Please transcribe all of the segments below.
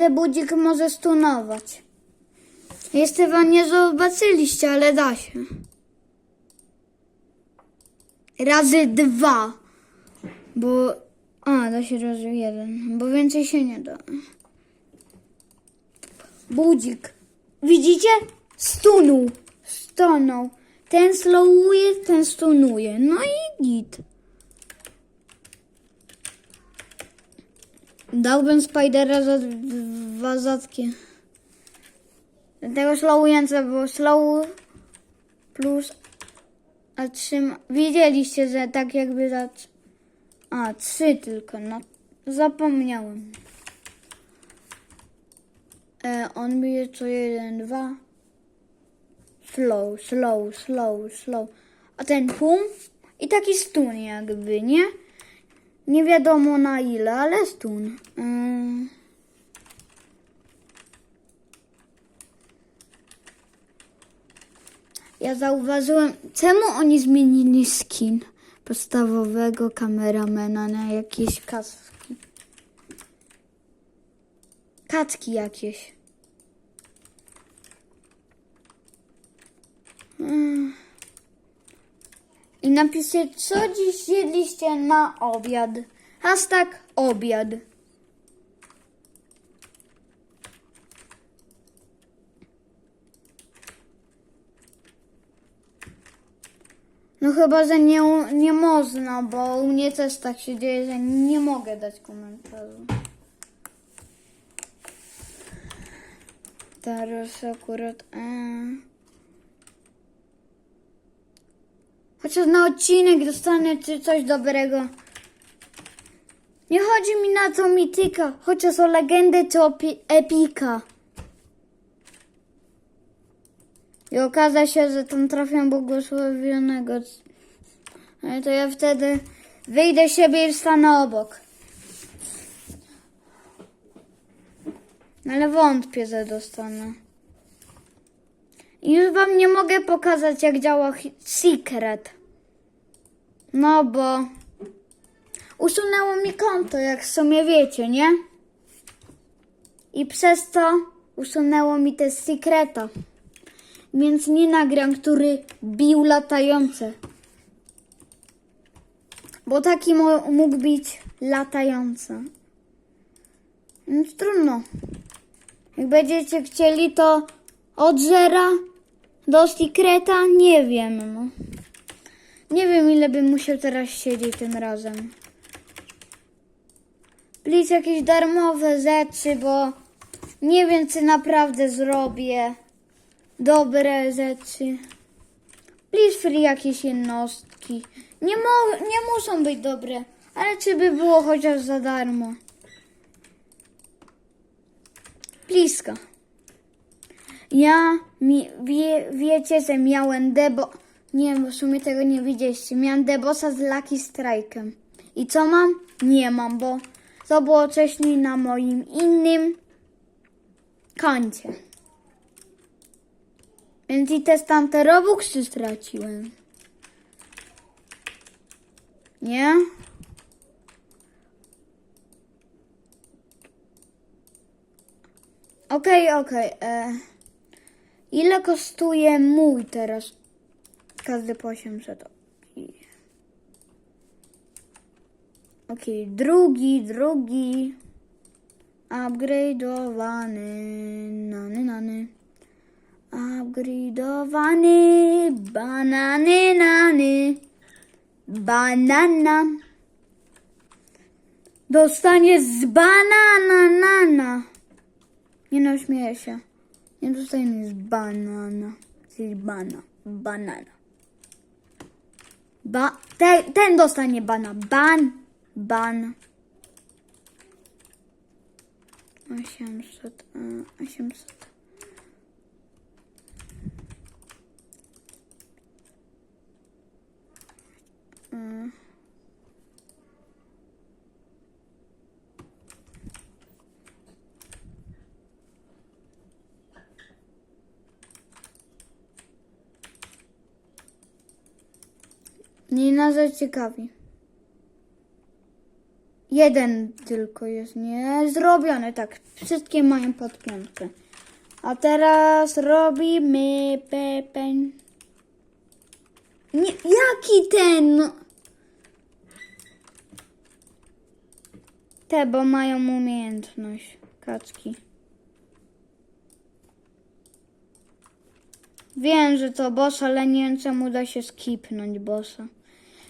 Ten budzik może stunować. Jeszcze wam nie zobaczyliście, ale da się. Razy dwa. Bo... A, da się razy jeden. Bo więcej się nie da. Budzik. Widzicie? Stunął. Stonął. Ten slowuje, ten stunuje. No i git. Dałbym Spidera za dwa zatki. Tego slowujące było slow plus a trzy. Widzieliście, że tak jakby za. A, trzy tylko, no. Zapomniałem. E, on bije co jeden, dwa. Slow, slow, slow, slow. A ten pum i taki stun jakby, nie? Nie wiadomo na ile, ale stun. Ym. Ja zauważyłem, czemu oni zmienili skin podstawowego kameramena na jakieś kaski. Kaczki jakieś. Mm. I napiszcie, co dziś jedliście na obiad. Hashtag obiad. No chyba, że nie, nie można, bo u mnie też tak się dzieje, że nie mogę dać komentarzu. Teraz akurat... E... Chociaż na odcinek dostanę czy coś dobrego. Nie chodzi mi na to mityka, chociaż o legendę czy o pi- epika. I okaże się, że tam trafiam błogosławionego. Ale to ja wtedy wyjdę siebie i wstanę obok. No Ale wątpię, że dostanę. I już wam nie mogę pokazać, jak działa Secret. No bo usunęło mi konto, jak w sumie wiecie, nie? I przez to usunęło mi te Secreta. Więc nie nagram, który bił latające. Bo taki mógł być latający. Więc trudno. Jak będziecie chcieli, to od zera do Secreta nie wiem. No. Nie wiem, ile bym musiał teraz siedzieć tym razem. Please jakieś darmowe rzeczy, bo nie wiem, czy naprawdę zrobię dobre rzeczy. Please free jakieś jednostki. Nie, mo- nie muszą być dobre, ale czy by było chociaż za darmo? Blisko. Ja mi, wie, wiecie, że miałem debo... Nie, w sumie tego nie widzieliście. Miałem debosa z Lucky Strike'em. I co mam? Nie mam, bo to było wcześniej na moim innym koncie. Więc i te tamte Robuxy straciłem. Nie? Okej, okej. e, Ile kosztuje mój teraz? Każdy po 800. Okej, Okej, drugi, drugi. Upgrade'owany. Nany, nany. Upgrade'owany. Banany, nany. Banana. Dostanie z banana, nana. Nie no, śmieję się. Nie dostajemy z banana. Czyli bana. Banana. Ba te, ten dostanie bana. Ban. Ban. 800. e, 800. Mm. Mnie nazwa ciekawi. Jeden tylko jest nie zrobiony, tak. Wszystkie mają pod piątkę. A teraz robimy pepen. Nie, jaki ten? No. Te, bo mają umiejętność. Kaczki. Wiem, że to boss, ale nie wiem czemu da się skipnąć bossa.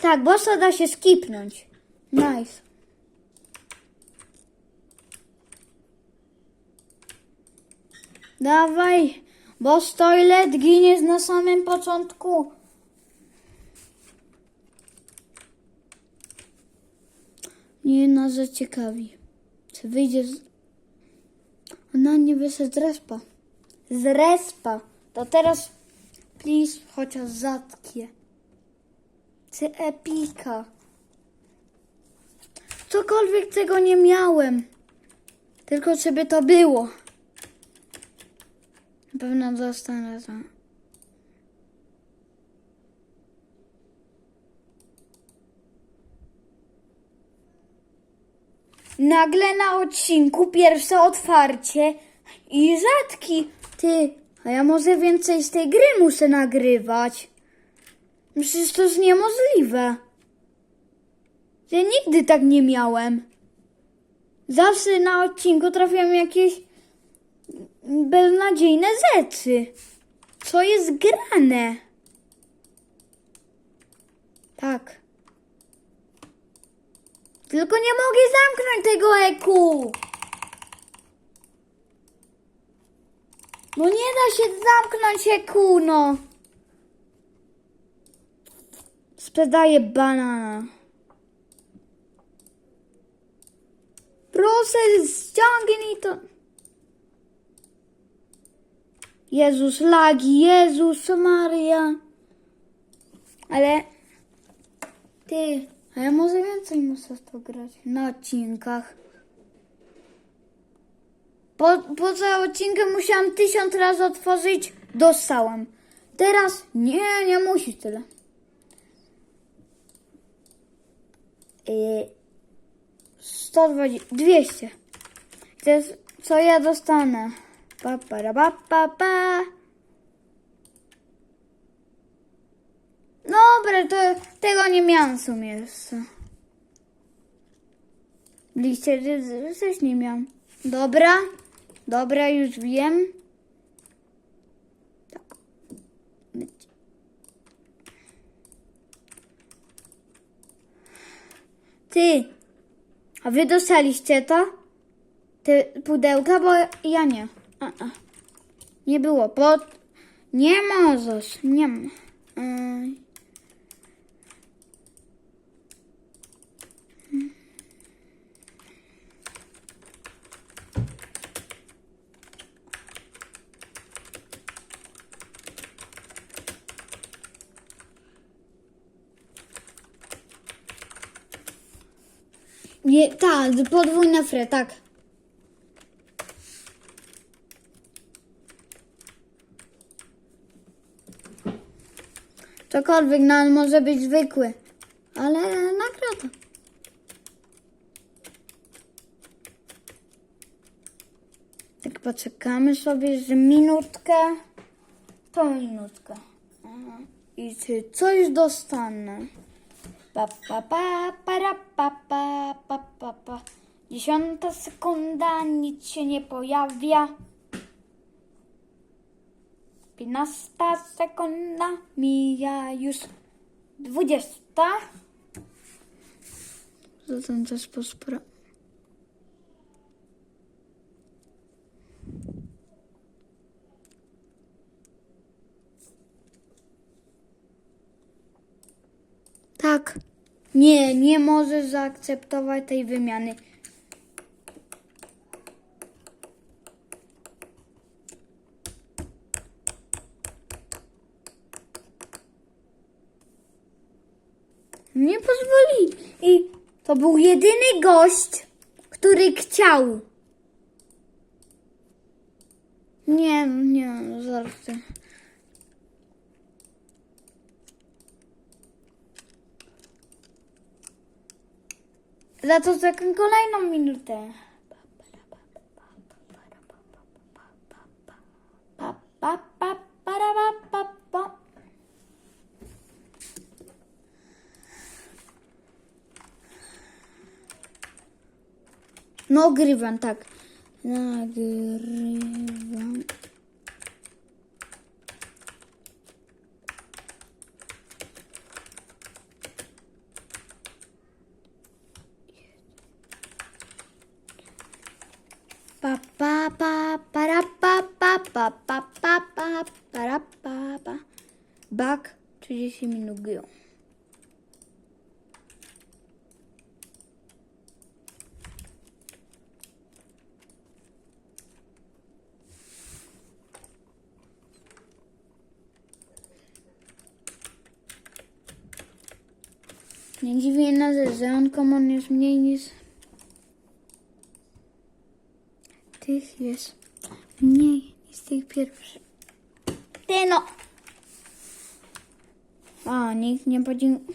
Tak, bossa da się skipnąć. Nice. Dawaj, boss toilet giniesz na samym początku. Nie nas zaciekawi. Czy wyjdzie z... Ona nie wyszedł z respa. Z respa. To teraz, please, chociaż zatkie. Czy epika. Cokolwiek tego nie miałem. Tylko żeby to było. Na pewno dostanę to. Nagle na odcinku pierwsze otwarcie i rzadki. Ty, a ja może więcej z tej gry muszę nagrywać. Przecież to jest niemożliwe. Ja nigdy tak nie miałem. Zawsze na odcinku trafiam jakieś beznadziejne rzeczy. Co jest grane? Tak. Tylko nie mogę zamknąć tego eku. No nie da się zamknąć eku, no. Sprzedaję banana. Proszę, ściągnij to. Jezus, lagi, Jezus Maria. Ale ty, a ja może więcej muszę to grać na odcinkach. Po, poza odcinkiem musiałam tysiąc razy otworzyć, dostałam. Teraz nie, nie musisz tyle. Yy, 120, 200. To jest, co ja dostanę. Pa, para, pa, pa, pa. Dobra, to tego nie miałam w sumie jeszcze. Liście też nie miałam. Dobra, dobra, już wiem. Ty, a wy dostaliście to? Te pudełka, bo ja nie. A, a. Nie było. Pod... Nie możesz. Nie ma. Ej. Nie, tak, podwójna fre, tak. Cokolwiek, no on może być zwykły, ale nagroda. Tak poczekamy sobie z minutkę, tą minutkę. I czy coś dostanę? Pa, pa, pa, para, pa, pa, pa, pa, pa. Dziesiąta sekunda, nic się nie pojawia. Piętnasta sekunda, mija już dwudziesta. Za ten czas Tak. Nie, nie możesz zaakceptować tej wymiany. Nie pozwoli. I to był jedyny gość, który chciał. Nie, nie, zaraz. Za to czekam kolejną minutę. Pa. Nagrywam, tak. Nagrywam. Pa pa pa para pa pa pa pa pa pa para pa pa. Bak 30 minut. Nie dziwię nas, że on komon jest mniej niż tych jest mniej niż tych pierwszych. Ty no! A, nikt nie podziękował.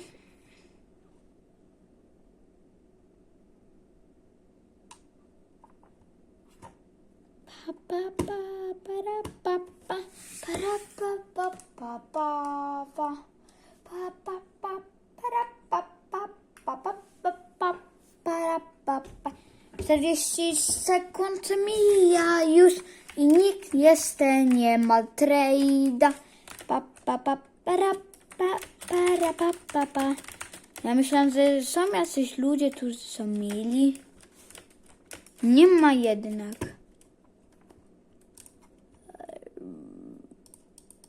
Pa, pa, pa, para, pa, pa, para, pa, pa, pa, pa, pa. Pa, pa, pa, para, pa, pa, pa, pa, pa, pa, para, pa, pa. 40 sekund mija już i nikt jeszcze nie ma trejda. Pa, pa, pa, para, pa, para, pa, pa, pa. Ja myślałam, że są jacyś ludzie, którzy są mili. Nie ma jednak.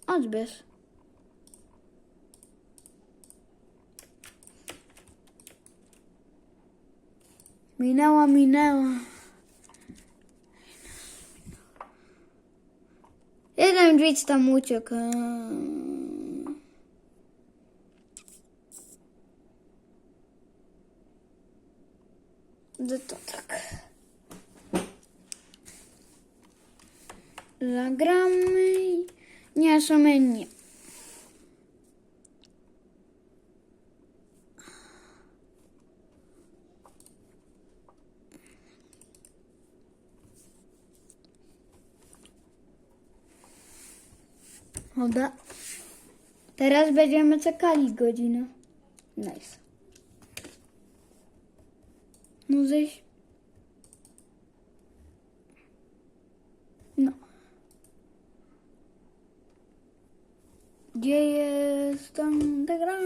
Odbierz. Minęła, minęła. Jeden drzwic tam uciekł. No to tak. Zagramy. Nie, same nie. Oda. Teraz będziemy czekali godzinę. Nice. No. No. Gdzie jest tam ta?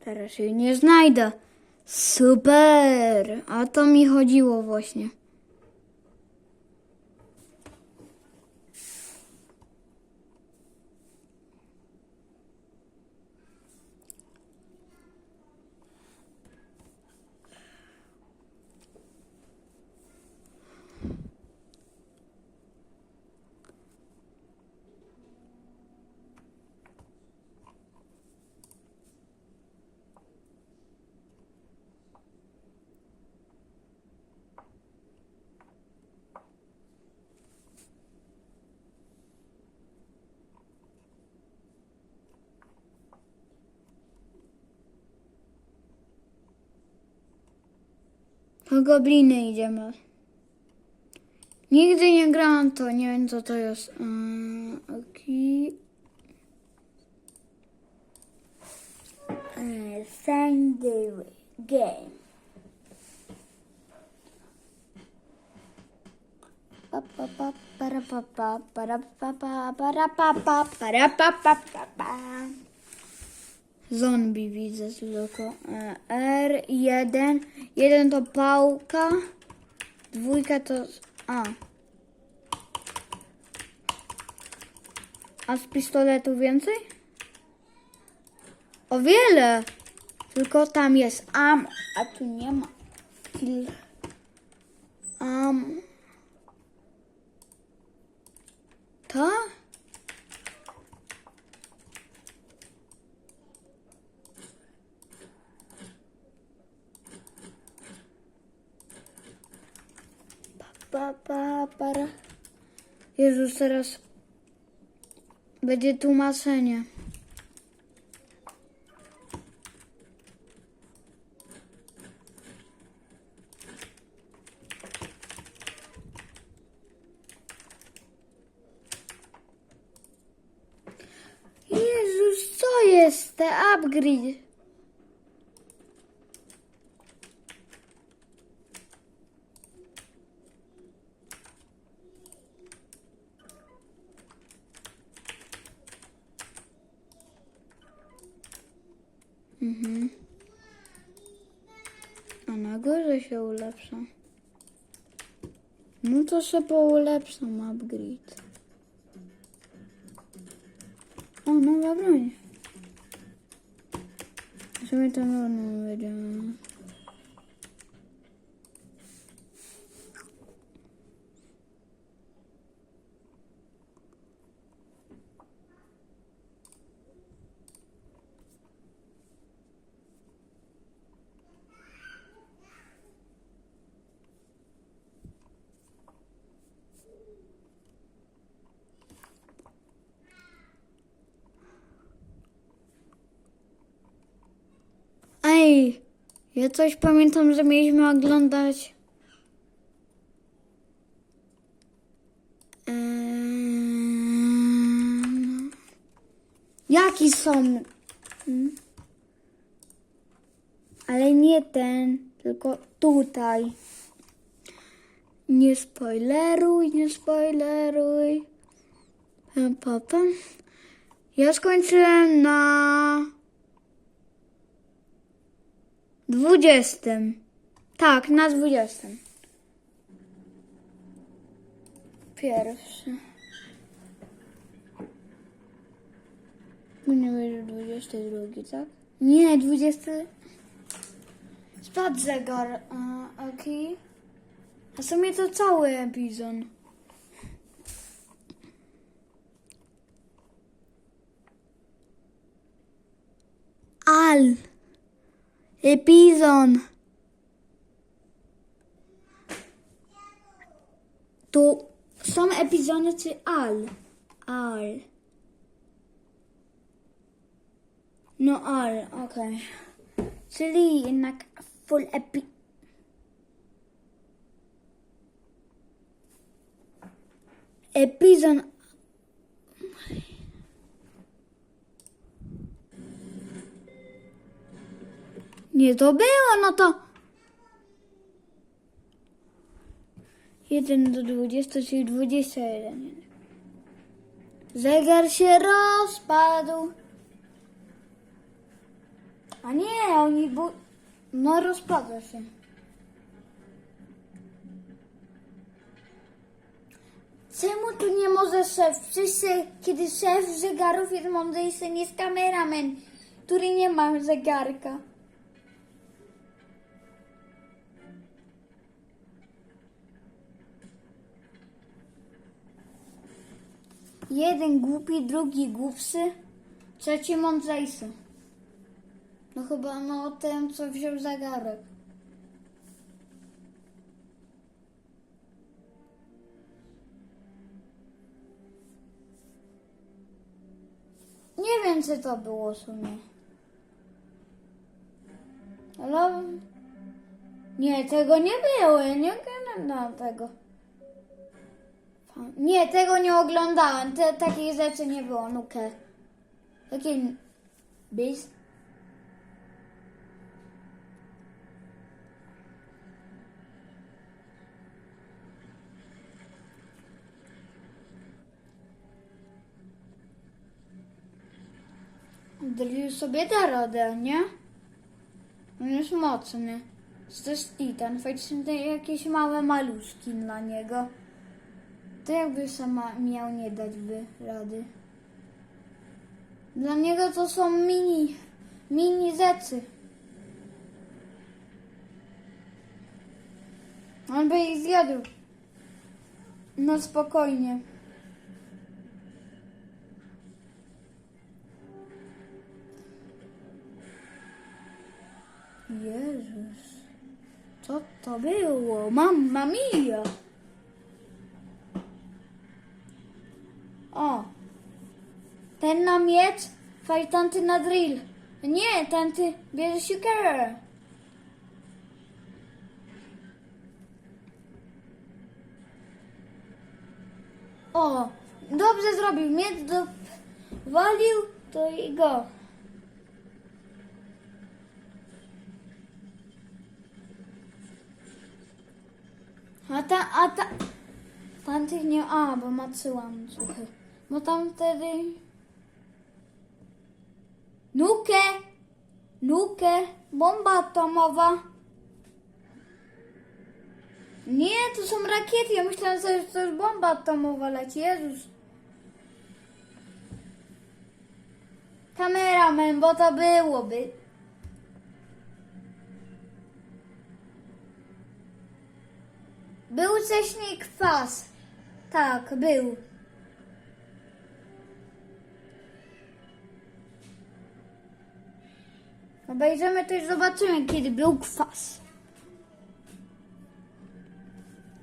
Teraz jej nie znajdę. Super. A to mi chodziło właśnie. Po gobliny idziemy. Nigdy nie grałam to, nie wiem co to jest. Mm, Okej. Okay. Sunday game. Pa, Zombie widzę tylko. E, R1. Jeden to pałka. Dwójka to. A. A z pistoletu więcej? O wiele! Tylko tam jest am, a tu nie ma. Am. To? pa, pa, para. Jezus, teraz będzie tłumaczenie. Jezus, co jest te upgrade? A na górze się ulepsza. No to się poulepszam upgrade. O, nowa broń. To nową będziemy. Ja coś pamiętam, że mieliśmy oglądać. Eee, Jaki są? Hmm? Ale nie ten, tylko tutaj. Nie spoileruj, nie spoileruj. Potem. Ja skończyłem na dwudziestym. Tak, na dwudziestym. Pierwszy. Nie będzie dwudziesty drugi, tak? Nie, dwudziesty. Spadł zegar. A, Okej. A w sumie to cały epizod. Al. Epizod. To są epizody czy al? Al. No al, okej. Czyli jednak full epi... Epizod... Nie to było, no to... 1 do 20, czyli 21. Zegar się rozpadł. A nie, oni bu... No rozpada się. Czemu tu nie może szef? Wszyscy, kiedy szef zegarów jest mądrzejszy niż kameraman, który nie ma zegarka. Jeden głupi, drugi głupszy, trzeci mądrzejszy. No chyba no ten, co wziął zegarek. Nie wiem, co to było w sumie. Ale... Nie, tego nie było, ja nie oglądałam tego. Nie, tego nie oglądałem, Te, takich rzeczy nie było, nukę. Takie... Bis? Drill sobie da radę, nie? On jest mocny. To jest Titan, faktycznie jakieś małe maluszki dla niego. To jakby sama miał nie dać by rady. Dla niego to są mini, mini rzeczy. On by ich zjadł. No spokojnie. Jezus. Co to było? Mamma mia! O. Ten na miecz, fajtanty na drill. Nie, tamty bierze siekierę. O, dobrze zrobił. Miecz dowalił, to i go. A ta, a ta... Tamtych nie... A, bo ma cyłam, słuchaj. Bo tam wtedy... Nukę! Nukę! Bomba atomowa! Nie, to są rakiety. Ja myślałam, że to jest bomba atomowa leci. Jezus. Kameraman, bo to byłoby. Był wcześniej kwas. Tak, był. Obejrzymy to i zobaczymy, kiedy był kwas.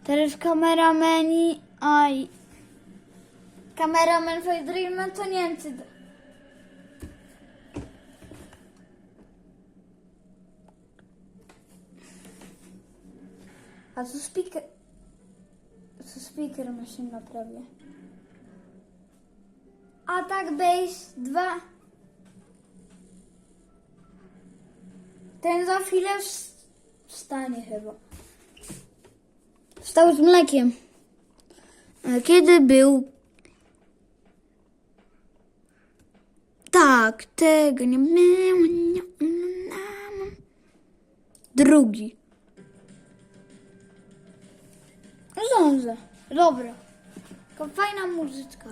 Teraz kamerameni. Aj. Kameraman Fejdrilman to Niemcy. A co speaker? Co speaker ma się naprawia? Atak Base 2. Ten za chwilę wst- wstanie chyba. Wstał z mlekiem. A Kiedy był? Tak, tego nie było. Drugi. Zdążę. Dobra. Tylko fajna muzyczka.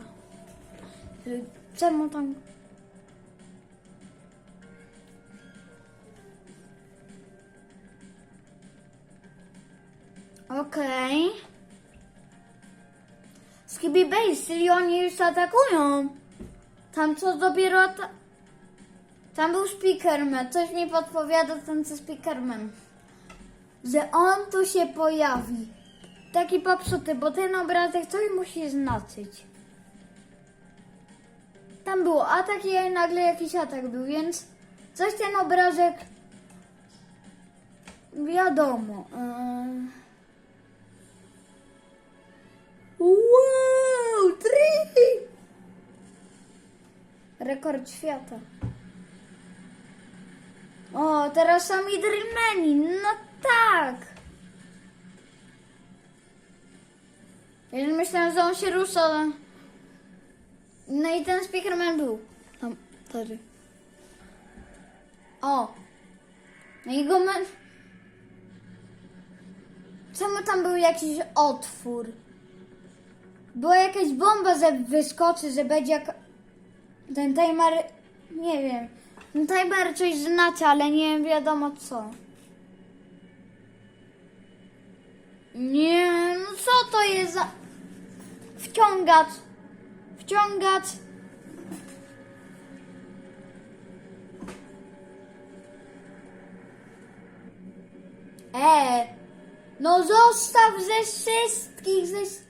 Y, Czemu tam... Okej. Skibi Base, czyli oni już atakują. Tam co dopiero... Ta... Tam był Speakerman. Coś mi podpowiada ten co Speakerman. Że on tu się pojawi. Taki popsuty, bo ten obrazek coś musi znaczyć. Tam było atak i nagle jakiś atak był, więc coś ten obrazek... Wiadomo. Yy... Wow, trzy! Rekord świata. O, teraz sami Dreameni. No tak. Ja już myślałam, że on się rusza. ale- No i ten Speakerman był. Tam, wtedy. O. No i go men... Czemu tam był jakiś otwór? Była jakaś bomba, że wyskoczy, że będzie jak... Ten timer... Nie wiem. Ten timer coś znaczy, ale nie wiadomo co. Nie, no co to jest za... Wciągacz. Wciągacz. E, no zostaw ze wszystkich, ze...